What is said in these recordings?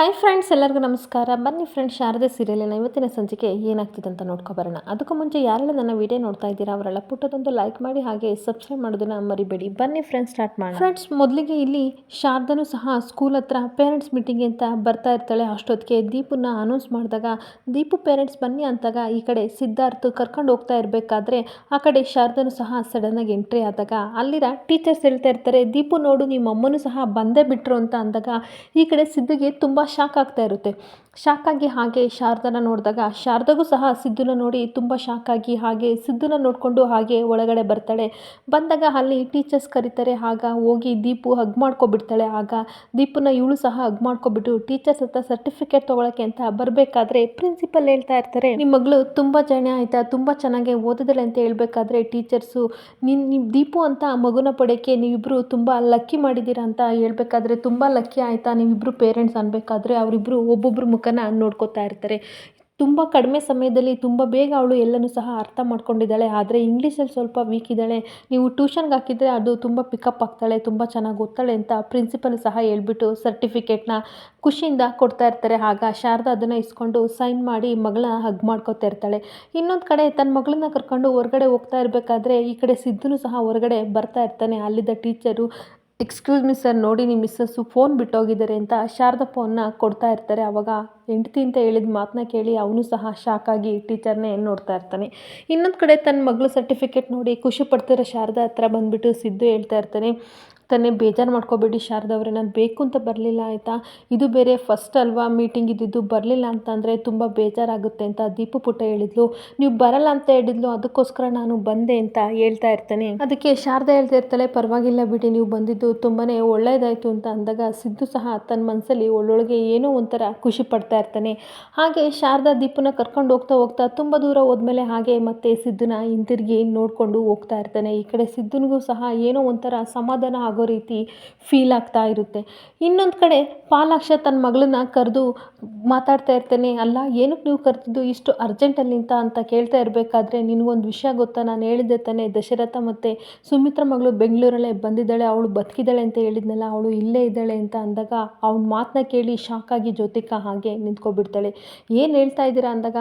Hi friends ಎಲ್ಲರಿಗೂ ನಮಸ್ಕಾರ. ಬನ್ನಿ ಫ್ರೆಂಡ್ಸ್ ಶಾರದೆ ಸೀರಿಯಲಿನ ಇವತ್ತಿನ ಸಂಚಿಕೆ ಏನಾಗ್ತಿದೆ ಅಂತ ನೋಡ್ಕೊಬರೋಣ ಅದಕ್ಕೂ ಮುಂಚೆ ಯಾರೆಲ್ಲ ನನ್ನ ವಿಡಿಯೋ ನೋಡ್ತಾ ಇದ್ದೀರಾ, ಅವರೆಲ್ಲ ಪುಟ್ಟದೊಂದು ಲೈಕ್ ಮಾಡಿ ಹಾಗೆ ಸಬ್ಸ್ಕ್ರೈಬ್ ಮಾಡೋದನ್ನ ಮರಿಬೇಡಿ. ಬನ್ನಿ ಫ್ರೆಂಡ್ಸ್ ಸ್ಟಾರ್ಟ್ ಮಾಡಿ ಫ್ರೆಂಡ್ಸ್ ಮೊದಲಿಗೆ ಇಲ್ಲಿ ಶಾರದನು ಸಹ ಸ್ಕೂಲ್ ಹತ್ರ ಪೇರೆಂಟ್ಸ್ ಮೀಟಿಂಗ್ ಅಂತ ಬರ್ತಾ ಇರ್ತಾಳೆ. ಅಷ್ಟೊತ್ತಿಗೆ ದೀಪನ್ನ ಅನೌನ್ಸ್ ಮಾಡಿದಾಗ, ದೀಪು ಪೇರೆಂಟ್ಸ್ ಬನ್ನಿ ಅಂತಾಗ ಈ ಕಡೆ ಸಿದ್ಧಾರ್ಥ್ ಕರ್ಕೊಂಡು ಹೋಗ್ತಾ ಇರಬೇಕಾದ್ರೆ, ಆ ಕಡೆ ಶಾರದನು ಸಹ ಸಡನ್ನಾಗಿ ಎಂಟ್ರಿ ಆದಾಗ ಅಲ್ಲಿರ ಟೀಚರ್ಸ್ ಹೇಳ್ತಾ ಇರ್ತಾರೆ, ದೀಪು ನೋಡು ನಿಮ್ಮ ಅಮ್ಮನೂ ಸಹ ಬಂದೇ ಬಿಟ್ರು ಅಂತ ಅಂದಾಗ, ಈ ಕಡೆ ಸಿದ್ದುಗೆ ತುಂಬ ಶಾಕ್ ಆಗ್ತಾ ಇರುತ್ತೆ. ಶಾಕ್ ಆಗಿ ಹಾಗೆ ಶಾರದನ ನೋಡಿದಾಗ ಶಾರದಗೂ ಸಹ ಸಿದ್ದುನ ನೋಡಿ ತುಂಬ ಶಾಕ್ ಆಗಿ ಹಾಗೆ ಸಿದ್ದುನ ನೋಡಿಕೊಂಡು ಹಾಗೆ ಒಳಗಡೆ ಬರ್ತಾಳೆ. ಬಂದಾಗ ಅಲ್ಲಿ ಟೀಚರ್ಸ್ ಕರೀತಾರೆ, ಆಗ ಹೋಗಿ ದೀಪು ಹಗ್ ಮಾಡ್ಕೊಬಿಡ್ತಾಳೆ. ಆಗ ದೀಪನ ಇವಳು ಸಹ ಹಗ್ ಮಾಡ್ಕೊಬಿಟ್ಟು ಟೀಚರ್ಸ್ ಹತ್ರ ಸರ್ಟಿಫಿಕೇಟ್ ತೊಗೊಳಕ್ಕೆ ಅಂತ ಬರಬೇಕಾದ್ರೆ ಪ್ರಿನ್ಸಿಪಲ್ ಹೇಳ್ತಾ ಇರ್ತಾರೆ. ನಿಮ್ಮ ಮಗಳು ತುಂಬ ಜನ ಆಯಿತಾ, ತುಂಬ ಚೆನ್ನಾಗಿ ಓದಿದಳೆ ಅಂತ ಹೇಳ್ಬೇಕಾದ್ರೆ ಟೀಚರ್ಸು ನಿನ್ನ ನಿಮ್ಮ ದೀಪು ಅಂತ ಮಗುನ ಪಡೆಯೋಕ್ಕೆ ನೀವಿಬ್ಬರು ತುಂಬ ಲಕ್ಕಿ ಮಾಡಿದ್ದೀರಾ ಅಂತ ಹೇಳ್ಬೇಕಾದ್ರೆ ತುಂಬ ಲಕ್ಕಿ ಆಯಿತಾ ನೀವಿಬ್ಬರು ಪೇರೆಂಟ್ಸ್ ಅನ್ಬೇಕಾದ್ರೆ ಅವರಿಬ್ಬರು ಒಬ್ಬೊಬ್ಬರು ಮುಖನ ನೋಡ್ಕೋತಾ ಇರ್ತಾರೆ. ತುಂಬ ಕಡಿಮೆ ಸಮಯದಲ್ಲಿ ತುಂಬ ಬೇಗ ಅವಳು ಎಲ್ಲನೂ ಸಹ ಅರ್ಥ ಮಾಡ್ಕೊಂಡಿದ್ದಾಳೆ. ಆದರೆ ಇಂಗ್ಲೀಷಲ್ಲಿ ಸ್ವಲ್ಪ ವೀಕ್ ಇದ್ದಾಳೆ. ನೀವು ಟ್ಯೂಷನ್ಗೆ ಹಾಕಿದರೆ ಅದು ತುಂಬ ಪಿಕಪ್ ಆಗ್ತಾಳೆ, ತುಂಬ ಚೆನ್ನಾಗಿ ಓದ್ತಾಳೆ ಅಂತ ಪ್ರಿನ್ಸಿಪಲ್ ಸಹ ಹೇಳ್ಬಿಟ್ಟು ಸರ್ಟಿಫಿಕೇಟ್ನ ಖುಷಿಯಿಂದ ಕೊಡ್ತಾ ಇರ್ತಾರೆ. ಆಗ ಶಾರದಾ ಅದನ್ನು ಇಸ್ಕೊಂಡು ಸೈನ್ ಮಾಡಿ ಮಗಳನ್ನ ಹಗ್ ಮಾಡ್ಕೋತಾ ಇರ್ತಾಳೆ. ಇನ್ನೊಂದು ಕಡೆ ತನ್ನ ಮಗಳನ್ನ ಕರ್ಕೊಂಡು ಹೊರಗಡೆ ಹೋಗ್ತಾ ಇರಬೇಕಾದ್ರೆ ಈ ಕಡೆ ಸಿದ್ದುನು ಸಹ ಹೊರಗಡೆ ಬರ್ತಾ ಇರ್ತಾನೆ. ಅಲ್ಲಿದ್ದ ಟೀಚರು ಎಕ್ಸ್ಕ್ಯೂಸ್ ಮಿ ಸರ್ ನೋಡಿ ನಿಮ್ಮ ಮಿಸ್ಸಸ್ಸು ಫೋನ್ ಬಿಟ್ಟೋಗಿದ್ದಾರೆ ಅಂತ ಶಾರದಾ ಫೋನ್ನ ಕೊಡ್ತಾ ಇರ್ತಾರೆ. ಅವಾಗ ಹೆಂಡತಿ ಅಂತ ಹೇಳಿದ ಮಾತನ್ನ ಕೇಳಿ ಅವನು ಸಹ ಶಾಕ್ ಆಗಿ ಟೀಚರ್ನೇ ನೋಡ್ತಾ ಇರ್ತಾನೆ. ಇನ್ನೊಂದು ಕಡೆ ತನ್ನ ಮಗಳು ಸರ್ಟಿಫಿಕೇಟ್ ನೋಡಿ ಖುಷಿ ಪಡ್ತಿರೋ ಶಾರದಾ ಹತ್ರ ಬಂದುಬಿಟ್ಟು ಸಿದ್ದು ಹೇಳ್ತಾ ಇರ್ತಾನೆ. ತನ್ನೇ ಬೇಜಾರು ಮಾಡ್ಕೋಬೇಡಿ ಶಾರದವ್ರೆ ನಾನು ಬೇಕು ಅಂತ ಬರಲಿಲ್ಲ ಆಯಿತಾ? ಇದು ಬೇರೆ ಫಸ್ಟ್ ಅಲ್ವಾ? ಮೀಟಿಂಗ್ ಇದ್ದಿದ್ದು ಬರಲಿಲ್ಲ ಅಂತಂದರೆ ತುಂಬ ಬೇಜಾರಾಗುತ್ತೆ ಅಂತ ದೀಪು ಪುಟ್ಟ ಹೇಳಿದ್ಲು. ನೀವು ಬರಲ್ಲ ಅಂತ ಹೇಳಿದ್ಲು, ಅದಕ್ಕೋಸ್ಕರ ನಾನು ಬಂದೆ ಅಂತ ಹೇಳ್ತಾ ಇರ್ತಾನೆ. ಅದಕ್ಕೆ ಶಾರದಾ ಹೇಳ್ತಾ ಇರ್ತಾಳೆ, ಪರವಾಗಿಲ್ಲ ಬಿಡಿ, ನೀವು ಬಂದಿದ್ದು ತುಂಬಾ ಒಳ್ಳೆಯದಾಯಿತು ಅಂತ ಅಂದಾಗ ಸಿದ್ದು ಸಹ ತನ್ನ ಮನಸ್ಸಲ್ಲಿ ಒಳ್ಳೊಳಗೆ ಏನೋ ಒಂಥರ ಖುಷಿ ಪಡ್ತಾ ಇರ್ತಾನೆ. ಹಾಗೆ ಶಾರದಾ ದೀಪನ ಕರ್ಕೊಂಡು ಹೋಗ್ತಾ ಹೋಗ್ತಾ ತುಂಬ ದೂರ ಹೋದ್ಮೇಲೆ ಹಾಗೆ ಮತ್ತೆ ಸಿದ್ದುನ ಹಿಂತಿರುಗಿ ನೋಡಿಕೊಂಡು ಹೋಗ್ತಾ ಇರ್ತಾನೆ. ಈ ಕಡೆ ಸಿದ್ದುನಿಗೂ ಸಹ ಏನೋ ಒಂಥರ ಸಮಾಧಾನ ಆಗೋ ರೀತಿ ಫೀಲ್ ಆಗ್ತಾ ಇರುತ್ತೆ. ಇನ್ನೊಂದು ಕಡೆ ಪಾಲಾಕ್ಷ ತನ್ನ ಮಗಳನ್ನ ಕರೆದು ಮಾತಾಡ್ತಾ ಇರ್ತಾನೆ, ಅಲ್ಲ ಏನಕ್ಕೆ ನೀವು ಕರೆದಿದ್ದು ಇಷ್ಟು ಅರ್ಜೆಂಟಲ್ಲಿ ನಿಂತ ಅಂತ ಕೇಳ್ತಾ ಇರಬೇಕಾದ್ರೆ ನಿನಗೊಂದು ವಿಷಯ ಗೊತ್ತಾ? ನಾನು ಹೇಳಿದ್ದೆ ತಾನೇ, ದಶರಥ ಮತ್ತು ಸುಮಿತ್ರ ಮಗಳು ಬೆಂಗಳೂರಲ್ಲೇ ಬಂದಿದ್ದಾಳೆ, ಅವಳು ಬದುಕಿದ್ದಾಳೆ ಅಂತ ಹೇಳಿದ್ನಲ್ಲ, ಅವಳು ಇಲ್ಲೇ ಇದ್ದಾಳೆ ಅಂತ ಅಂದಾಗ ಅವ್ನ ಮಾತನ್ನ ಕೇಳಿ ಶಾಕಾಗಿ ಜ್ಯೋತಿಕಾ ಹಾಗೆ ನಿಂತ್ಕೊಬಿಡ್ತಾಳೆ. ಏನು ಹೇಳ್ತಾ ಇದ್ದೀರಾ ಅಂದಾಗ,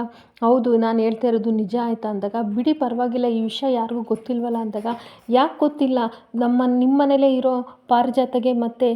ಹೌದು, ನಾನು ಹೇಳ್ತಾ ಇರೋದು ನಿಜ ಆಯಿತಾ? ಅಂದಾಗ, ಬಿಡಿ, ಪರವಾಗಿಲ್ಲ, ಈ ವಿಷಯ ಯಾರಿಗೂ ಗೊತ್ತಿಲ್ವಲ್ಲ? ಅಂದಾಗ, ಯಾಕೆ ಗೊತ್ತಿಲ್ಲ? ನಮ್ಮ ನಿಮ್ಮ ಮನೇಲೇ ಇರೋ ಪಾರಿಜಾತಗೆ ಮತ್ತು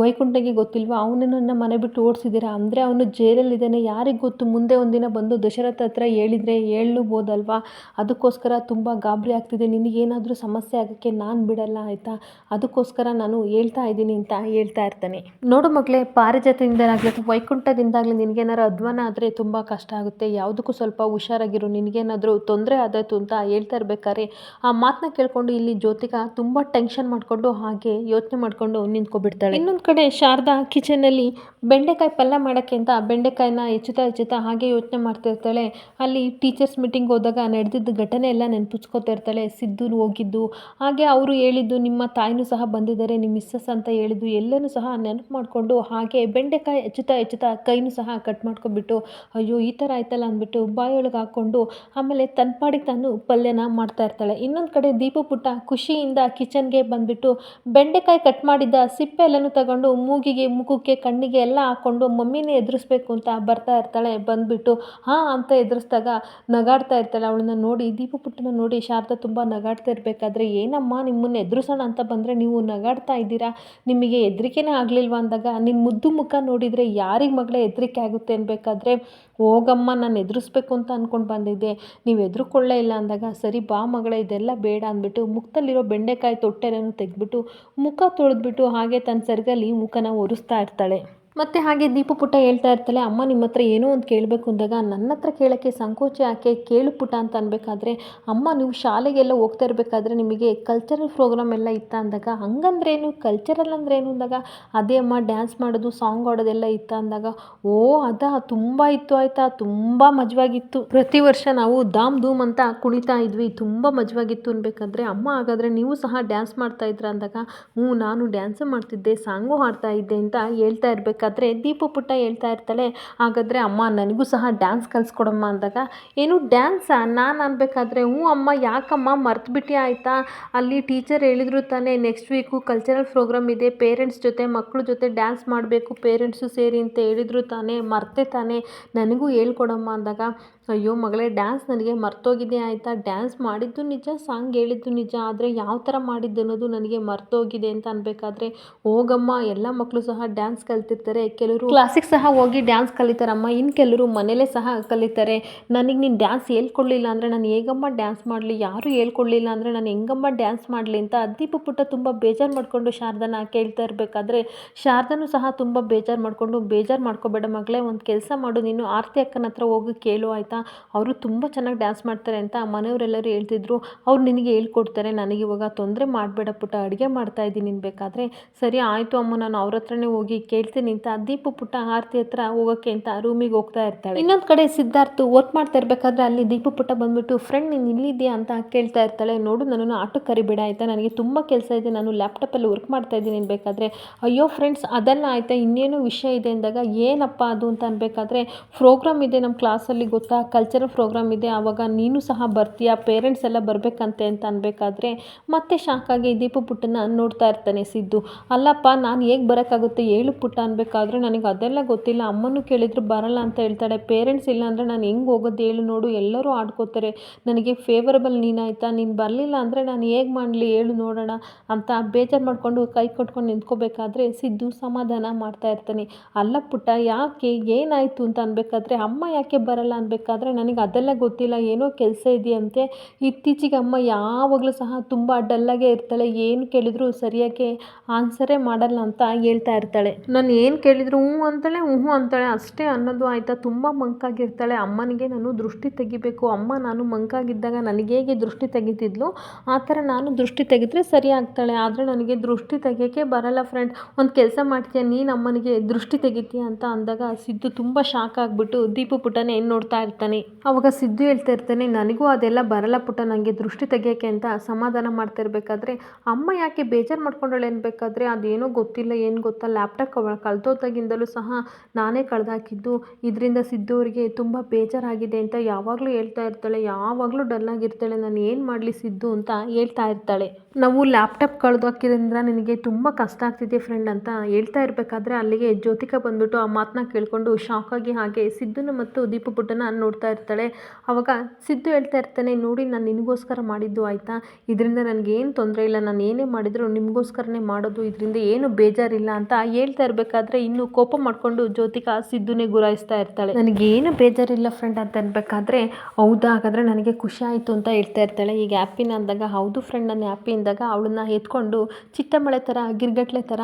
ವೈಕುಂಠಗೆ ಗೊತ್ತಿಲ್ವಾ? ಅವನನ್ನು ಮನೆ ಬಿಟ್ಟು ಓಡಿಸಿದ್ದೀರಾ? ಅಂದರೆ ಅವನು ಜೈಲಲ್ಲಿದ್ದಾನೆ. ಯಾರಿಗೆ ಗೊತ್ತು? ಮುಂದೆ ಒಂದಿನ ಬಂದು ದಶರಥ ಹತ್ರ ಹೇಳಿದರೆ ಹೇಳ್ಬೋದಲ್ವಾ? ಅದಕ್ಕೋಸ್ಕರ ತುಂಬ ಗಾಬರಿ ಆಗ್ತಿದೆ. ನಿನಗೇನಾದರೂ ಸಮಸ್ಯೆ ಆಗೋಕ್ಕೆ ನಾನು ಬಿಡಲ್ಲ, ಆಯಿತಾ? ಅದಕ್ಕೋಸ್ಕರ ನಾನು ಹೇಳ್ತಾ ಇದ್ದೀನಿ ಅಂತ ಹೇಳ್ತಾ ಇರ್ತಾನೆ. ನೋಡು ಮಗಳೇ, ಪಾರಿಜಾತದಿಂದಾಗಲಿ ಅಥವಾ ವೈಕುಂಠದಿಂದಾಗಲಿ ನಿನಗೇನಾದ್ರು ಅಧ್ವಾನ ಆದರೆ ತುಂಬ ಕಷ್ಟ ಆಗುತ್ತೆ. ಯಾವುದಕ್ಕೂ ಸ್ವಲ್ಪ ಹುಷಾರಾಗಿರು. ನಿನಗೇನಾದರೂ ತೊಂದರೆ ಆದಾಯಿತು ಅಂತ ಹೇಳ್ತಾ ಇರ್ಬೇಕಾದ್ರೆ ಆ ಮಾತನ್ನ ಕೇಳಿಕೊಂಡು ಇಲ್ಲಿ ಜ್ಯೋತಿಕ ತುಂಬ ಟೆನ್ಷನ್ ಮಾಡಿಕೊಂಡು ಹಾಗೆ ಯೋಚನೆ ಮಾಡಿಕೊಂಡು ನಿಂತ್ಕೊಬಿಡ್ತಾಳೆ. ಇನ್ನೊಂದು ಕಡೆ ಶಾರದಾ ಕಿಚನಲ್ಲಿ ಬೆಂಡೆಕಾಯಿ ಪಲ್ಯ ಮಾಡೋಕ್ಕೆ ಅಂತ ಬೆಂಡೆಕಾಯಿನ ಹೆಚ್ಚುತ್ತಾ ಹೆಚ್ಚುತ್ತಾ ಹಾಗೆ ಯೋಚನೆ ಮಾಡ್ತಿರ್ತಾಳೆ ಅಲ್ಲಿ ಟೀಚರ್ಸ್ ಮೀಟಿಂಗ್ ಹೋದಾಗ ನಡೆದಿದ್ದ ಘಟನೆ ಎಲ್ಲ ನೆನಪಿಸ್ಕೋತಾ ಇರ್ತಾಳೆ. ಸಿದ್ದು ಹೋಗಿದ್ದು, ಹಾಗೆ ಅವರು ಹೇಳಿದ್ದು, ನಿಮ್ಮ ತಾಯಿನೂ ಸಹ ಬಂದಿದ್ದಾರೆ, ನಿಮ್ಮ ಮಿಸ್ಸಸ್ ಅಂತ ಹೇಳಿದ್ದು, ಎಲ್ಲನೂ ಸಹ ನೆನಪು ಮಾಡಿಕೊಂಡು ಹಾಗೆ ಬೆಂಡೆಕಾಯಿ ಹೆಚ್ಚುತ್ತಾ ಹೆಚ್ಚುತ್ತಾ ಕೈನೂ ಸಹ ಕಟ್ ಮಾಡ್ಕೊಬಿಟ್ಟು, ಅಯ್ಯೋ, ಈ ಥರ ಆಯ್ತಲ್ಲ ಅಂದ್ಬಿಟ್ಟು ಬಾಯೊಳಗೆ ಹಾಕ್ಕೊಂಡು ಆಮೇಲೆ ತನ್ನ ಪಾಡಿಗೆ ತಾನು ಪಲ್ಯನ ಮಾಡ್ತಾ ಇರ್ತಾಳೆ. ಇನ್ನೊಂದು ಕಡೆ ದೀಪು ಪುಟ್ಟ ಖುಷಿಯಿಂದ ಕಿಚನ್ಗೆ ಬಂದುಬಿಟ್ಟು ಬೆಂಡೆಕಾಯಿ ಕಟ್ ಮಾಡಿದ್ದ ಸಿಪ್ಪೆ ಎಲ್ಲನೂ ತಗೊಂಡು ಮೂಗಿಗೆ, ಮುಖಕ್ಕೆ, ಕಣ್ಣಿಗೆ ಹಾಕ್ಕೊಂಡು ಮಮ್ಮಿನೇ ಎದುರಿಸ್ಬೇಕು ಅಂತ ಬರ್ತಾ ಇರ್ತಾಳೆ, ಬಂದುಬಿಟ್ಟು ಹಾಂ ಅಂತ ಎದುರಿಸ್ದಾಗ ನಗಾಡ್ತಾ ಇರ್ತಾಳೆ. ಅವಳನ್ನ ನೋಡಿ, ದೀಪ ಪುಟ್ಟನ ನೋಡಿ ಶಾರದಾ ತುಂಬ ನಗಾಡ್ತಾ ಇರಬೇಕಾದ್ರೆ, ಏನಮ್ಮ ನಿಮ್ಮನ್ನು ಎದುರಿಸೋಣ ಅಂತ ಬಂದರೆ ನೀವು ನಗಾಡ್ತಾ ಇದ್ದೀರಾ? ನಿಮಗೆ ಹೆದರಿಕೆನೇ ಆಗಲಿಲ್ವಾ? ಅಂದಾಗ ನಿನ್ನ ಮುದ್ದು ಮುಖ ನೋಡಿದರೆ ಯಾರಿಗೆ ಮಗಳೇ ಹೆದರಿಕೆ ಆಗುತ್ತೆ ಅನ್ಬೇಕಾದ್ರೆ, ಹೋಗಮ್ಮ ನಾನು ಎದುರಿಸ್ಬೇಕು ಅಂತ ಅಂದ್ಕೊಂಡು ಬಂದಿದ್ದೆ. ನೀವು ಎದುರುಕೊಳ್ಳೇ ಇಲ್ಲ. ಅಂದಾಗ, ಸರಿ ಬಾ ಮಗಳೇ, ಇದೆಲ್ಲ ಬೇಡ ಅಂದ್ಬಿಟ್ಟು ಮುಖದಲ್ಲಿರೋ ಬೆಂಡೆಕಾಯಿ ತೊಟ್ಟೆನೂ ತೆಗೆದ್ಬಿಟ್ಟು ಮುಖ ತೊಳೆದ್ಬಿಟ್ಟು ಹಾಗೆ ತನ್ನ ಸೆರಗಲ್ಲಿ ಮುಖನ ಒರೆಸ್ತಾ ಇರ್ತಾಳೆ. ಮತ್ತು ಹಾಗೆ ದೀಪು ಪುಟ್ಟ ಹೇಳ್ತಾ ಇರ್ತಾಳೆ, ಅಮ್ಮ ನಿಮ್ಮ ಹತ್ರ ಏನೋ ಒಂದು ಕೇಳಬೇಕು ಅಂದಾಗ ನನ್ನ ಹತ್ರ ಕೇಳೋಕ್ಕೆ ಸಂಕೋಚ ಯಾಕೆ? ಕೇಳು ಪುಟ ಅಂತ ಅನ್ಬೇಕಾದ್ರೆ, ಅಮ್ಮ ನೀವು ಶಾಲೆಗೆಲ್ಲ ಹೋಗ್ತಾ ಇರಬೇಕಾದ್ರೆ ನಿಮಗೆ ಕಲ್ಚರಲ್ ಪ್ರೋಗ್ರಾಮ್ ಎಲ್ಲ ಇತ್ತ ಅಂದಾಗ, ಹಂಗಂದ್ರೇನು? ಕಲ್ಚರಲ್ ಅಂದ್ರೇನು ಅಂದಾಗ, ಅದೇ ಅಮ್ಮ ಡ್ಯಾನ್ಸ್ ಮಾಡೋದು ಸಾಂಗ್ ಆಡೋದೆಲ್ಲ ಇತ್ತ ಅಂದಾಗ, ಓ ಅದಾ ತುಂಬ ಇತ್ತು ಆಯಿತಾ, ತುಂಬ ಮಜವಾಗಿತ್ತು. ಪ್ರತಿ ವರ್ಷ ನಾವು ಧಾಮ್ ಧೂಮ್ ಅಂತ ಕುಣಿತಾ ಇದ್ವಿ, ತುಂಬ ಮಜವಾಗಿತ್ತು ಅನ್ಬೇಕಾದ್ರೆ, ಅಮ್ಮ ಹಾಗಾದರೆ ನೀವು ಸಹ ಡ್ಯಾನ್ಸ್ ಮಾಡ್ತಾ ಇದ್ರ ಅಂದಾಗ, ಹ್ಞೂ, ನಾನು ಡ್ಯಾನ್ಸು ಮಾಡ್ತಿದ್ದೆ, ಸಾಂಗು ಹಾಡ್ತಾ ಇದ್ದೆ ಅಂತ ಹೇಳ್ತಾ ಇರ್ಬೇಕಾದ್ರೆ ಇರಬೇಕಾದ್ರೆ ದೀಪ ಪುಟ್ಟ ಹೇಳ್ತಾ ಇರ್ತಾಳೆ, ಹಾಗಾದರೆ ಅಮ್ಮ ನನಗೂ ಸಹ ಡ್ಯಾನ್ಸ್ ಕಲಿಸ್ಕೊಡಮ್ಮ ಅಂದಾಗ, ಏನು ಡ್ಯಾನ್ಸಾ ನಾನು ಅನ್ಬೇಕಾದ್ರೆ ಹ್ಞೂ ಅಮ್ಮ, ಯಾಕಮ್ಮ ಮರ್ತುಬಿಟ್ಟು ಆಯಿತಾ? ಅಲ್ಲಿ ಟೀಚರ್ ಹೇಳಿದ್ರು ತಾನೇ ನೆಕ್ಸ್ಟ್ ವೀಕು ಕಲ್ಚರಲ್ ಪ್ರೋಗ್ರಾಮ್ ಇದೆ ಪೇರೆಂಟ್ಸ್ ಜೊತೆ ಮಕ್ಕಳ ಜೊತೆ ಡ್ಯಾನ್ಸ್ ಮಾಡಬೇಕು ಪೇರೆಂಟ್ಸು ಸೇರಿ ಅಂತ ಹೇಳಿದ್ರು ತಾನೇ, ಮರ್ತೆ ತಾನೇ, ನನಗೂ ಹೇಳ್ಕೊಡಮ್ಮ ಅಂದಾಗ ಅಯ್ಯೋ ಮಗಳೇ ಡ್ಯಾನ್ಸ್ ನನಗೆ ಮರ್ತೋಗಿದೆ ಆಯಿತಾ? ಡ್ಯಾನ್ಸ್ ಮಾಡಿದ್ದು ನಿಜ ಸಾಂಗ್ ಹೇಳಿದ್ದು ನಿಜ, ಆದರೆ ಯಾವ ಥರ ಮಾಡಿದ್ದು ಅನ್ನೋದು ನನಗೆ ಮರ್ತೋಗಿದೆ ಅಂತ ಅನ್ಬೇಕಾದ್ರೆ, ಹೋಗಮ್ಮ, ಎಲ್ಲ ಮಕ್ಕಳು ಸಹ ಡ್ಯಾನ್ಸ್ ಕಲ್ತಿರ್ತಾರೆ. ಕೆಲವರು ಕ್ಲಾಸಿಗೆ ಸಹ ಹೋಗಿ ಡ್ಯಾನ್ಸ್ ಕಲಿತಾರಮ್ಮ ಇನ್ನು ಕೆಲವರು ಮನೇಲೇ ಸಹ ಕಲಿತಾರೆ. ನನಗೆ ನೀನು ಡ್ಯಾನ್ಸ್ ಹೇಳ್ಕೊಡ್ಲಿಲ್ಲ ಅಂದರೆ ನಾನು ಹೇಗಮ್ಮ ಡ್ಯಾನ್ಸ್ ಮಾಡಲಿ? ಯಾರೂ ಹೇಳ್ಕೊಡ್ಲಿಲ್ಲ ಅಂದರೆ ನಾನು ಹೆಂಗಮ್ಮ ಡ್ಯಾನ್ಸ್ ಮಾಡಲಿ ಅಂತ ಅದೀಪ ಪುಟ್ಟ ತುಂಬ ಬೇಜಾರು ಮಾಡಿಕೊಂಡು ಶಾರದನ ಕೇಳ್ತಾ ಇರಬೇಕಾದ್ರೆ, ಶಾರದನೂ ಸಹ ತುಂಬ ಬೇಜಾರು ಮಾಡಿಕೊಂಡು, ಬೇಜಾರು ಮಾಡ್ಕೋಬೇಡ ಮಗಳೇ, ಒಂದು ಕೆಲಸ ಮಾಡು, ನೀನು ಆರತಿ ಅಕ್ಕನ ಹತ್ರ ಹೋಗಿ ಕೇಳು ಆಯಿತಾ? ಅವರು ತುಂಬ ಚೆನ್ನಾಗಿ ಡ್ಯಾನ್ಸ್ ಮಾಡ್ತಾರೆ ಅಂತ ಮನೆಯವರೆಲ್ಲರೂ ಹೇಳ್ತಿದ್ರು. ಅವ್ರು ನಿನಗೆ ಹೇಳ್ಕೊಡ್ತಾರೆ, ನನಗೆ ಇವಾಗ ತೊಂದರೆ ಮಾಡಬೇಡ ಪುಟ್ಟ, ಅಡುಗೆ ಮಾಡ್ತಾ ಇದ್ದೀನಿ ಬೇಕಾದರೆ. ಸರಿ, ಆಯಿತು ಅಮ್ಮ, ನಾನು ಅವ್ರ ಹತ್ರನೇ ಹೋಗಿ ಕೇಳ್ತೀನಿ ಅಂತ ದೀಪು ಪುಟ್ಟ ಆರತಿ ಹತ್ರ ಹೋಗೋಕ್ಕೆ ಅಂತ ರೂಮಿಗೆ ಹೋಗ್ತಾ ಇರ್ತಾಳೆ. ಇನ್ನೊಂದು ಕಡೆ ಸಿದ್ಧಾರ್ಥ ವರ್ಕ್ ಮಾಡ್ತಾ ಇರಬೇಕಾದ್ರೆ ಅಲ್ಲಿ ದೀಪು ಪುಟ್ಟ ಬಂದ್ಬಿಟ್ಟು ಫ್ರೆಂಡ್ ನೀನು ಇಲ್ಲಿದೆಯಾ? ಅಂತ ಕೇಳ್ತಾ ಇರ್ತಾಳೆ. ನೋಡು, ನನ್ನನ್ನು ಆಟೋಕ್ಕೆ ಕರಿಬೇಡ ಆಯಿತಾ? ನನಗೆ ತುಂಬ ಕೆಲಸ ಇದೆ. ನಾನು ಲ್ಯಾಪ್ಟಾಪಲ್ಲಿ ವರ್ಕ್ ಮಾಡ್ತಾ ಇದ್ದೀನಿ ಬೇಕಾದರೆ. ಅಯ್ಯೋ ಫ್ರೆಂಡ್ಸ್ ಅದೆಲ್ಲ ಆಯಿತಾ? ಇನ್ನೇನು ವಿಷಯ ಇದೆ ಅಂದಾಗ ಏನಪ್ಪ ಅದು ಅಂತ ಅನ್ಬೇಕಾದ್ರೆ ಪ್ರೋಗ್ರಾಮ್ ಇದೆ ನಮ್ಮ ಕ್ಲಾಸಲ್ಲಿ ಗೊತ್ತಾ? ಕಲ್ಚರಲ್ ಪ್ರೋಗ್ರಾಮ್ ಇದೆ, ಆವಾಗ ನೀನು ಸಹ ಬರ್ತೀಯ ಪೇರೆಂಟ್ಸ್ ಎಲ್ಲ ಬರಬೇಕಂತೆ ಅಂತ ಅನ್ಬೇಕಾದ್ರೆ ಮತ್ತೆ ಶಾಕಾಗಿ ದೀಪ ಪುಟ್ಟನ ನೋಡ್ತಾ ಇರ್ತಾನೆ ಸಿದ್ದು. ಅಲ್ಲಪ್ಪ, ನಾನು ಹೇಗೆ ಬರೋಕ್ಕಾಗುತ್ತೆ ಏಳು ಪುಟ್ಟ ಅನ್ಬೇಕಾದ್ರೆ ನನಗೆ ಅದೆಲ್ಲ ಗೊತ್ತಿಲ್ಲ. ಅಮ್ಮನೂ ಕೇಳಿದ್ರು, ಬರಲ್ಲ ಅಂತ ಹೇಳ್ತಾಳೆ. ಪೇರೆಂಟ್ಸ್ ಇಲ್ಲ ಅಂದರೆ ನಾನು ಹೆಂಗೆ ಹೋಗೋದು ಹೇಳು ನೋಡು. ಎಲ್ಲರೂ ಆಡ್ಕೋತಾರೆ. ನನಗೆ ಫೇವರಬಲ್ ನೀನಾಯ್ತಾ ನೀನು ಬರಲಿಲ್ಲ ಅಂದರೆ ನಾನು ಹೇಗೆ ಮಾಡಲಿ ಹೇಳು ನೋಡೋಣ ಅಂತ ಬೇಜಾರು ಮಾಡಿಕೊಂಡು ಕೈ ಕೊಟ್ಕೊಂಡು ನಿಂತ್ಕೋಬೇಕಾದ್ರೆ ಸಿದ್ದು ಸಮಾಧಾನ ಮಾಡ್ತಾ ಇರ್ತಾನೆ. ಅಲ್ಲ ಪುಟ್ಟ, ಯಾಕೆ? ಏನಾಯಿತು? ಅಂತ ಅನ್ಬೇಕಾದ್ರೆ, ಅಮ್ಮ ಯಾಕೆ ಬರಲ್ಲ? ಅನ್ಬೇಕಾದ್ರೆ ನನಗೆ ಅದೆಲ್ಲ ಗೊತ್ತಿಲ್ಲ, ಏನೋ ಕೆಲಸ ಇದೆಯಂತೆ. ಇತ್ತೀಚೆಗೆ ಅಮ್ಮ ಯಾವಾಗಲೂ ಸಹ ತುಂಬ ಡಲ್ಲಾಗೇ ಇರ್ತಾಳೆ, ಏನು ಕೇಳಿದರೂ ಸರಿಯಾಗಿ ಆನ್ಸರೇ ಮಾಡಲ್ಲ ಅಂತ ಹೇಳ್ತಾ ಇರ್ತಾಳೆ. ನಾನು ಏನು ಕೇಳಿದರೂ ಹ್ಞೂ ಅಂತಾಳೆ ಹ್ಞೂ ಅಂತಾಳೆ, ಅಷ್ಟೇ ಅನ್ನೋದು ಆಯಿತಾ. ತುಂಬ ಮಂಕಾಗಿರ್ತಾಳೆ. ಅಮ್ಮನಿಗೆ ನಾನು ದೃಷ್ಟಿ ತೆಗಿಬೇಕು. ಅಮ್ಮ ನಾನು ಮಂಕಾಗಿದ್ದಾಗ ನನಗೆ ಹೇಗೆ ದೃಷ್ಟಿ ತೆಗಿತಿದ್ಲು? ಆ ಥರ ನಾನು ದೃಷ್ಟಿ ತೆಗೆದ್ರೆ ಸರಿ ಆಗ್ತಾಳೆ. ಆದರೆ ನನಗೆ ದೃಷ್ಟಿ ತೆಗಿಯೋಕ್ಕೆ ಬರಲ್ಲ ಫ್ರೆಂಡ್ ಒಂದು ಕೆಲಸ ಮಾಡ್ತೀಯ, ನೀನು ಅಮ್ಮನಿಗೆ ದೃಷ್ಟಿ ತೆಗಿತೀಯ ಅಂತ ಅಂದಾಗ ಸಿದ್ದು ತುಂಬ ಶಾಕ್ ಆಗಿಬಿಟ್ಟು ದೀಪು ಪುಟನೇ ನೋಡ್ತಾ ಇರ್ತಾನೆ ಅವಾಗ ಸಿದ್ದು ಹೇಳ್ತಾ ಇರ್ತಾನೆ, ನನಗೂ ಅದೆಲ್ಲ ಬರಲ್ಲ ಪುಟ್ಟ ನನಗೆ ದೃಷ್ಟಿ ತೆಗಿಯೋಕ್ಕೆ ಅಂತ ಸಮಾಧಾನ ಮಾಡ್ತಾ ಇರಬೇಕಾದ್ರೆ, ಅಮ್ಮ ಯಾಕೆ ಬೇಜಾರು ಮಾಡ್ಕೊಂಡಳೆ ಅನ್ಬೇಕಾದ್ರೆ, ಅದೇನೋ ಗೊತ್ತಿಲ್ಲ, ಏನು ಗೊತ್ತಾ ಲ್ಯಾಪ್ಟಾಪ್ ಕಳೆದೋದಾಗಿಂದಲೂ ಸಹ ನಾನೇ ಕಳೆದಾಕಿದ್ದು. ಇದರಿಂದ ಸಿದ್ದು ಅವರಿಗೆ ತುಂಬ ಬೇಜಾರಾಗಿದೆ ಅಂತ ಯಾವಾಗಲೂ ಹೇಳ್ತಾ ಇರ್ತಾಳೆ. ಯಾವಾಗಲೂ ಡಲ್ಲಾಗಿರ್ತಾಳೆ ನಾನು ಏನು ಮಾಡಲಿ ಸಿದ್ದು ಅಂತ ಹೇಳ್ತಾ ಇರ್ತಾಳೆ. ನಾವು ಲ್ಯಾಪ್ಟಾಪ್ ಕಳೆದೋಕಿದ್ರಿಂದ ನಿನಗೆ ತುಂಬ ಕಷ್ಟ ಆಗ್ತಿದೆ ಫ್ರೆಂಡ್ ಅಂತ ಹೇಳ್ತಾ ಇರಬೇಕಾದ್ರೆ, ಅಲ್ಲಿಗೆ ಜ್ಯೋತಿಕಾ ಬಂದ್ಬಿಟ್ಟು ಆ ಮಾತನ್ನ ಕೇಳಿಕೊಂಡು ಶಾಕಾಗಿ ಹಾಗೆ ಸಿದ್ದುನ ಮತ್ತು ದೀಪ ಪುಟ್ಟನ ನೋಡ್ತಾ ಇರ್ತಾಳೆ. ಅವಾಗ ಸಿದ್ದು ಹೇಳ್ತಾ ಇರ್ತಾನೆ, ನೋಡಿ, ನಾನು ನಿನಗೋಸ್ಕರ ಮಾಡಿದ್ದು ಆಯಿತಾ? ಇದರಿಂದ ನನಗೇನು ತೊಂದರೆ ಇಲ್ಲ. ನಾನು ಏನೇ ಮಾಡಿದರೂ ನಿಮಗೋಸ್ಕರನೇ ಮಾಡೋದು. ಇದರಿಂದ ಏನು ಬೇಜಾರಿಲ್ಲ ಅಂತ ಹೇಳ್ತಾ ಇರಬೇಕಾದ್ರೆ ಇನ್ನು ಕೋಪ ಮಾಡಿಕೊಂಡು ಜ್ಯೋತಿಕ ಸಿದ್ದುನೇ ಗುರಾಯಿಸ್ತಾ ಇರ್ತಾಳೆ. ನನಗೇನು ಬೇಜಾರಿಲ್ಲ ಫ್ರೆಂಡ್ ಅಂತ ಅನ್ಬೇಕಾದ್ರೆ, ಹೌದಾ? ಹಾಗಾದರೆ ನನಗೆ ಖುಷಿ ಆಯಿತು ಅಂತ ಹೇಳ್ತಾ ಇರ್ತಾಳೆ. ಈಗ ಹ್ಯಾಪಿನ ಅಂದಾಗ, ಹೌದು ಫ್ರೆಂಡ್ ನಾನು ಹ್ಯಾಪಿ ಅಂದಾಗ ಅವಳನ್ನ ಎತ್ಕೊಂಡು ಚಿಟ್ಟಮಳೆ ಥರ ಗಿರ್ಗಟ್ಲೆ ಥರ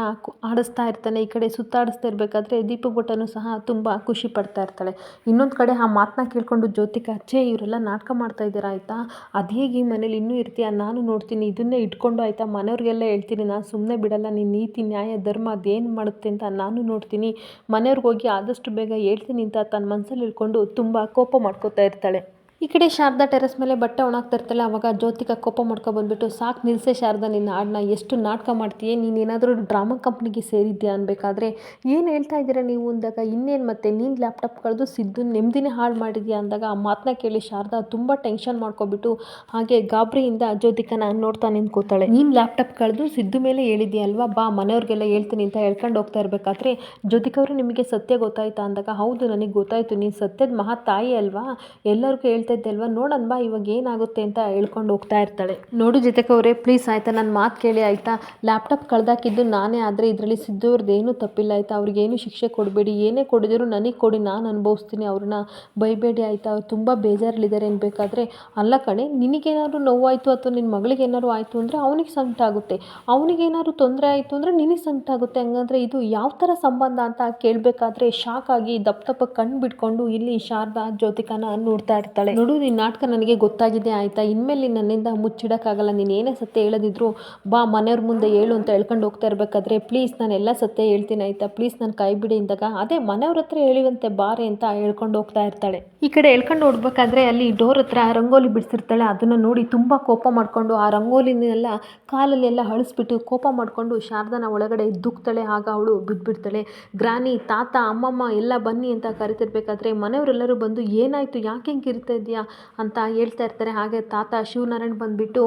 ಆಡಿಸ್ತಾ ಇರ್ತಾನೆ. ಈ ಕಡೆ ಸುತ್ತಾಡಿಸ್ತಾ ಇರಬೇಕಾದ್ರೆ ದೀಪು ಸಹ ತುಂಬ ಖುಷಿ ಪಡ್ತಾ ಇರ್ತಾಳೆ. ಇನ್ನೊಂದು ಕಡೆ ಆ ಮಾತನ್ನ ಕೇಳ್ಕೊಂಡು ಜ್ಯೋತಿಕಾ ಅಚ್ಚೆ ಇವರೆಲ್ಲ ನಾಟಕ ಮಾಡ್ತಾ ಇದ್ದೀರಾ ಆಯಿತಾ? ಅದು ಹೇಗೆ ಈ ಮನೇಲಿ ಇನ್ನೂ ಇರ್ತೀಯ? ನಾನು ನೋಡ್ತೀನಿ, ಇದನ್ನೇ ಇಟ್ಕೊಂಡು ಆಯಿತಾ? ಮನೆಯವ್ರಿಗೆಲ್ಲ ಹೇಳ್ತೀನಿ, ನಾನು ಸುಮ್ಮನೆ ಬಿಡಲ್ಲ, ನೀನು ನೀತಿ, ನ್ಯಾಯ, ಧರ್ಮ ಅದೇನು ಮಾಡುತ್ತೆ ಅಂತ ನಾನು ನೋಡ್ತೀನಿ. ಮನೆಯವ್ರಿಗೆ ಹೋಗಿ ಆದಷ್ಟು ಬೇಗ ಹೇಳ್ತೀನಿ ಅಂತ ತನ್ನ ಮನಸ್ಸಲ್ಲಿ ಇಳ್ಕೊಂಡು ತುಂಬ ಕೋಪ ಮಾಡ್ಕೋತಾ ಇರ್ತಾಳೆ. ಈ ಕಡೆ ಶಾರದಾ ಟೆರೆಸ್ ಮೇಲೆ ಬಟ್ಟೆ ಒಣಗ್ತಾ ಅವಾಗ ಜ್ಯೋತಿಕ ಕೋಪ ಮಾಡ್ಕೊ ಬಂದ್ಬಿಟ್ಟು, ಸಾಕು, ನಿಲ್ಸೆ ಶಾರದಾ, ನಿನ್ನ ಹಾಡನ್ನ. ಎಷ್ಟು ನಾಟಕ ಮಾಡ್ತೀಯ? ನೀನು ಏನಾದರೂ ಡ್ರಾಮಾ ಕಂಪ್ನಿಗೆ ಸೇರಿದ್ಯಾ? ಅನ್ಬೇಕಾದ್ರೆ, ಏನು ಹೇಳ್ತಾ ಇದ್ದೀರಾ ನೀವು? ಅಂದಾಗ, ಇನ್ನೇನು ಮತ್ತೆ? ನೀನು ಲ್ಯಾಪ್ಟಾಪ್ ಕಳೆದು ಸಿದ್ದು ನೆಮ್ಮದಿನೇ ಹಾಳು ಮಾಡಿದ್ಯಾ? ಅಂದಾಗ, ಆ ಮಾತನ್ನ ಕೇಳಿ ಶಾರದಾ ತುಂಬ ಟೆನ್ಷನ್ ಮಾಡ್ಕೊಬಿಟ್ಟು, ಹಾಗೆ ಗಾಬರಿಯಿಂದ ಜ್ಯೋತಿಕನ ನೋಡ್ತಾ ನಿಂತ್ಕೋತಾಳೆ. ನೀನು ಲ್ಯಾಪ್ಟಾಪ್ ಕಳೆದು ಸಿದ್ದು ಮೇಲೆ ಹೇಳಿದ್ಯಾ ಅಲ್ವಾ? ಬಾ, ಮನೆಯವ್ರಿಗೆಲ್ಲ ಹೇಳ್ತೀನಿ ಅಂತ ಹೇಳ್ಕೊಂಡು ಹೋಗ್ತಾ ಇರಬೇಕಾದ್ರೆ ಜ್ಯೋತಿಕವರು ನಿಮಗೆ ಸತ್ಯ ಗೊತ್ತಾಯ್ತಾ? ಅಂದಾಗ, ಹೌದು, ನನಗೆ ಗೊತ್ತಾಯ್ತು. ನೀನು ಸತ್ಯದ ಮಹಾ ತಾಯಿ ಅಲ್ವಾ? ಎಲ್ಲರಿಗೂ ಹೇಳ್ತಾ ಇದ್ದೆ ಅಲ್ವಾ ನೋಡೋಣ ಬಾ ಇವಾಗ ಏನಾಗುತ್ತೆ ಅಂತ ಹೇಳ್ಕೊಂಡು ಹೋಗ್ತಾ ಇರ್ತಾಳೆ. ನೋಡು ಜೊತೆಗವ್ರೆ ಪ್ಲೀಸ್ ಆಯಿತಾ ನನ್ನ ಮಾತು ಕೇಳಿ ಆಯಿತಾ? ಲ್ಯಾಪ್ಟಾಪ್ ಕಳ್ದಾಕಿದ್ದು ನಾನೇ, ಆದರೆ ಇದರಲ್ಲಿ ಸಿದ್ದವ್ರದ್ದು ಏನೂ ತಪ್ಪಿಲ್ಲ ಆಯಿತಾ? ಅವ್ರಿಗೇನು ಶಿಕ್ಷೆ ಕೊಡಬೇಡಿ, ಏನೇ ಕೊಡಿದ್ರು ನನಗೆ ಕೊಡಿ, ನಾನು ಅನುಭವಿಸ್ತೀನಿ ಅವ್ರನ್ನ. ಬೈಬೇಡಿ ಆಯಿತಾ, ಅವ್ರು ತುಂಬ ಬೇಜಾರಲ್ಲಿದ್ದಾರೆ ಅನ್ಬೇಕಾದ್ರೆ. ಅಲ್ಲ ಕಣೆ, ನಿನಗೇನಾದ್ರು ನೋವಾಯಿತು ಅಥವಾ ನಿನ್ನ ಮಗಳಿಗೆ ಏನಾದ್ರು ಆಯಿತು ಅಂದರೆ ಅವನಿಗೆ ಸಂಕಟ ಆಗುತ್ತೆ. ಅವನಿಗೇನಾದ್ರು ತೊಂದರೆ ಆಯಿತು ಅಂದರೆ ನಿನಗೆ ಸಂಕಟ ಆಗುತ್ತೆ. ಹಂಗಂದ್ರೆ ಇದು ಯಾವ ಥರ ಸಂಬಂಧ ಅಂತ ಕೇಳಬೇಕಾದ್ರೆ ಶಾಕ್ ಆಗಿ ದಪ್ಪ ದಪ್ಪ ಕಣ್ಣು ಬಿಟ್ಕೊಂಡು ಇಲ್ಲಿ ಶಾರದಾ ಜ್ಯೋತಿಕನ ನೋಡ್ತಾ ಇರ್ತಾಳೆ. ನೋಡು ನಿನ್ನ ನಾಟಕ ನನಗೆ ಗೊತ್ತಾಗಿದೆ, ಆಯಿತಾ? ಇನ್ಮೇಲೆ ನೀನ್ ನನ್ನಿಂದ ಮುಚ್ಚಿಡೋಕ್ಕಾಗಲ್ಲ. ನೀನು ಏನೇ ಸತ್ಯ ಹೇಳೋದಿದ್ರು ಬಾ, ಮನೆಯವ್ರ ಮುಂದೆ ಹೇಳು ಅಂತ ಹೇಳ್ಕೊಂಡು ಹೋಗ್ತಾ ಇರಬೇಕಾದ್ರೆ ಪ್ಲೀಸ್ ನಾನು ಎಲ್ಲ ಸತ್ಯ ಹೇಳ್ತೀನಿ, ಆಯಿತಾ? ಪ್ಲೀಸ್ ನಾನು ಕೈ ಬಿಡಿ ಅಂದಾಗ, ಅದೇ ಮನೆಯವ್ರ ಹತ್ರ ಹೇಳಿವಂತೆ ಬಾರೆ ಅಂತ ಹೇಳ್ಕೊಂಡು ಹೋಗ್ತಾ ಇರ್ತಾಳೆ. ಈ ಕಡೆ ಹೇಳ್ಕೊಂಡು ಹೋಗ್ಬೇಕಾದ್ರೆ ಅಲ್ಲಿ ಡೋರ್ ಹತ್ರ ರಂಗೋಲಿ ಬಿಡಿಸಿರ್ತಾಳೆ. ಅದನ್ನು ನೋಡಿ ತುಂಬ ಕೋಪ ಮಾಡಿಕೊಂಡು ಆ ರಂಗೋಲಿನೆಲ್ಲ ಕಾಲಲ್ಲೆಲ್ಲ ಅಳಿಸ್ಬಿಟ್ಟು ಕೋಪ ಮಾಡಿಕೊಂಡು ಶಾರದನ ಒಳಗಡೆ ದುಕ್ತಾಳೆ. ಆಗ ಅವಳು ಬಿದ್ದುಬಿಡ್ತಾಳೆ ಗ್ರಾನಿ, ತಾತ, ಅಮ್ಮಮ್ಮ ಎಲ್ಲ ಬನ್ನಿ ಅಂತ ಕರಿತಿರ್ಬೇಕಾದ್ರೆ ಮನೆಯವರೆಲ್ಲರೂ ಬಂದು ಏನಾಯಿತು? ಯಾಕೆ ಹಿಂಗೆ ಇರ್ತಾ ಇದೆಯಾ ಅಂತ ಹೇಳ್ತಾ ಇರ್ತಾರೆ. ಹಾಗೆ ತಾತ ಶಿವನಾರಾಯಣ್ ಬಂದುಬಿಟ್ಟು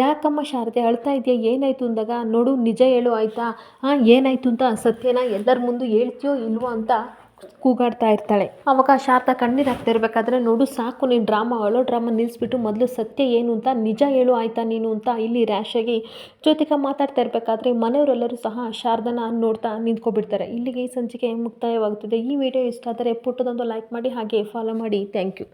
ಯಾಕಮ್ಮ ಶಾರದೆ ಅಳ್ತಾ ಇದೆಯಾ? ಏನಾಯಿತು ಅಂದಾಗ, ನೋಡು, ನಿಜ ಹೇಳು ಆಯಿತಾ? ಹಾಂ, ಏನಾಯಿತು ಅಂತ ಸತ್ಯನ ಎಲ್ಲರ ಮುಂದೆ ಹೇಳ್ತೀಯೋ ಇಲ್ವೋ ಅಂತ ಕೂಗಾಡ್ತಾ ಇರ್ತಾಳೆ. ಅವಾಗ ಶಾರದಾ ಕಣ್ಣೀರು ಹಾಕ್ತಾ ಇರ್ಬೇಕಾದ್ರೆ, ನೋಡು, ಸಾಕು, ನೀನು ಡ್ರಾಮಾ, ಅಳೋ ಡ್ರಾಮಾ ನಿಲ್ಲಿಸ್ಬಿಟ್ಟು ಮೊದಲು ಸತ್ಯ ಏನು ಅಂತ, ನಿಜ ಹೇಳು ಆಯ್ತಾ ನೀನು ಅಂತ ಇಲ್ಲಿ ರ್ಯಾಶಾಗಿ ಜೊತೆಗೆ ಮಾತಾಡ್ತಾ ಇರಬೇಕಾದ್ರೆ, ಮನೆಯವರೆಲ್ಲರೂ ಸಹ ಶಾರದನ ನೋಡ್ತಾ ನಿಂತ್ಕೊಬಿಡ್ತಾರೆ. ಇಲ್ಲಿಗೆ ಈ ಸಂಚಿಕೆ ಮುಕ್ತಾಯವಾಗುತ್ತದೆ. ಈ ವಿಡಿಯೋ ಇಷ್ಟ ಆದರೆ ಪುಟ್ಟದೊಂದು ಲೈಕ್ ಮಾಡಿ, ಹಾಗೆ ಫಾಲೋ ಮಾಡಿ. Thank you